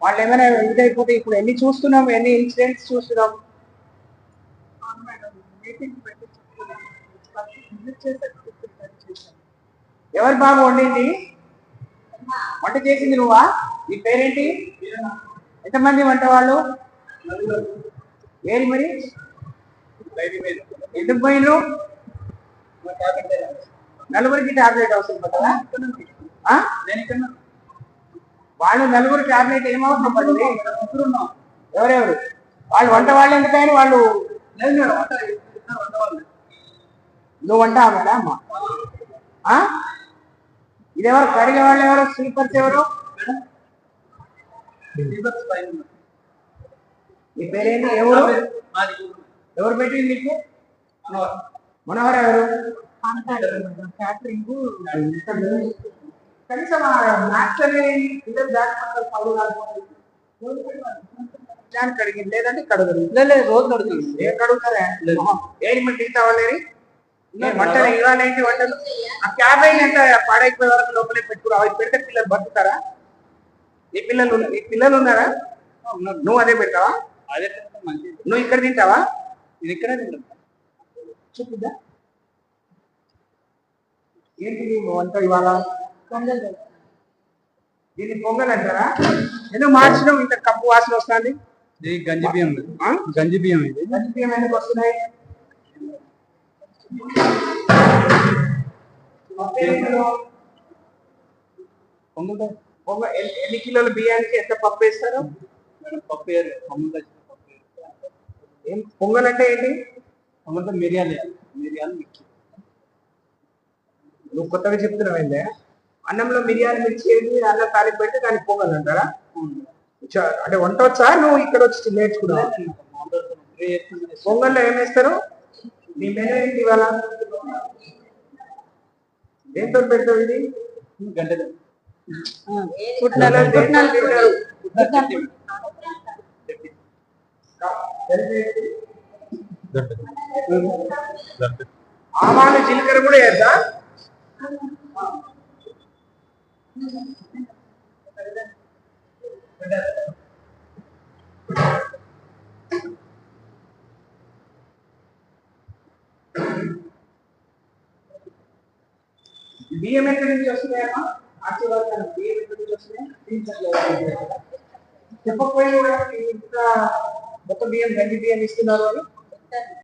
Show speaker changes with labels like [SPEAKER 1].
[SPEAKER 1] వాళ్ళు ఏమైనా ఇదైపోతే ఇప్పుడు ఎన్ని చూస్తున్నాం ఎన్ని ఇన్సిడెంట్స్ చూస్తున్నాం?
[SPEAKER 2] మేడం
[SPEAKER 1] ఎవరు బాబు వండింది? వంట చేసింది నువ్వా? నీ పేరేంటి? ఎంతమంది వంట వాళ్ళు? ఏరి మరి? ఎందుకు పోయినరు? నలుగురికి టాబ్లెట్ అవసరం పడ్డదా ఆ? వాళ్ళు నలుగురు టాబ్లెట్ ఏమవసరం పడింది ఎవరెవరు? వాళ్ళు వంట వాళ్ళు ఎందుకని వాళ్ళు నువ్వు వంట ఆమెడా అమ్మ? ఇదెవరు? కడిగే వాళ్ళు ఎవరు? స్లీపర్స్ ఎవరు? నీ పేరేంటి? ఎవరు? ఎవరు పెట్టింది నీకు? మనోహర్. ఎవరు?
[SPEAKER 2] క్యాటరింగ్
[SPEAKER 1] కనీసం మ్యాథ్స్ అనేది పిల్లలు దాటిపోతారు పౌరు దాన్ని కడిగింది. లేదంటే కడగదు.
[SPEAKER 2] లేదు రోజు కడుగుతుంది
[SPEAKER 1] ఏం కడుగుతారా ఏం మిగతా వాళ్ళని నేను వంటలు ఇవాళ ఏంటి వంటలు? ఆ క్యాబేజ్ ఎంత పాడైపోయే వరకు లోపలే పెట్టుకురా. అవి పెడితే పిల్లలు బతుకుతారా? నీ పిల్లలు నీ పిల్లలు ఉన్నారా? నువ్వు అదే పెట్టావా
[SPEAKER 2] అదే
[SPEAKER 1] నువ్వు ఇక్కడ తింటావా?
[SPEAKER 2] ఇది ఇక్కడే తింటాం
[SPEAKER 1] చూపిద్దా ఏంటి వంట ఇవాళ? దీన్ని పొంగల్ అంటారా? ఎందుకు మార్చడం ఇంత కప్పు వాసన వస్తుంది.
[SPEAKER 2] ఇది గంజి బియ్యం? గంజి బియ్యం ఇది.
[SPEAKER 1] రాజకీయం ఎందుకు వస్తున్నాయి?
[SPEAKER 2] పొంగుల్
[SPEAKER 1] ఎన్ని కిలోల బియ్యానికి ఎంత పప్పు వేస్తారు?
[SPEAKER 2] పప్పు వేరు. పొంగుల్
[SPEAKER 1] ఏం పొంగల్ అంటే ఏంటి?
[SPEAKER 2] పొంగుల్తో మిరియాలు. మిరియాలు మిక్కి
[SPEAKER 1] నువ్వు కొత్తగా చెప్తున్నావు ఏందే? అన్నంలో మిరియాలు మిర్చి వేసి అన్నం తాలింపు పెట్టి దానికి పొంగల్ అంటారా? అంటే వంట వచ్చా? నువ్వు ఇక్కడ వచ్చి నేర్చుకున్నావు? పొంగల్లో ఏం వేస్తారు? నీ మెనూ ఏంటి ఇవాళ? దేంతో పెడతావు ఇది? పుట్నాలు జీలకర్ర కూడా వేద్దా బియ్యం ఎక్కడి నుంచి వస్తున్నాయమ్మా ఆశీర్వాదాలు బియ్యం ఎక్కడి నుంచి వస్తున్నాయి చెప్పకపోయినా కూడా ఇంత మొత్తం బియ్యం గంజి బియ్యం ఇస్తున్నారు అని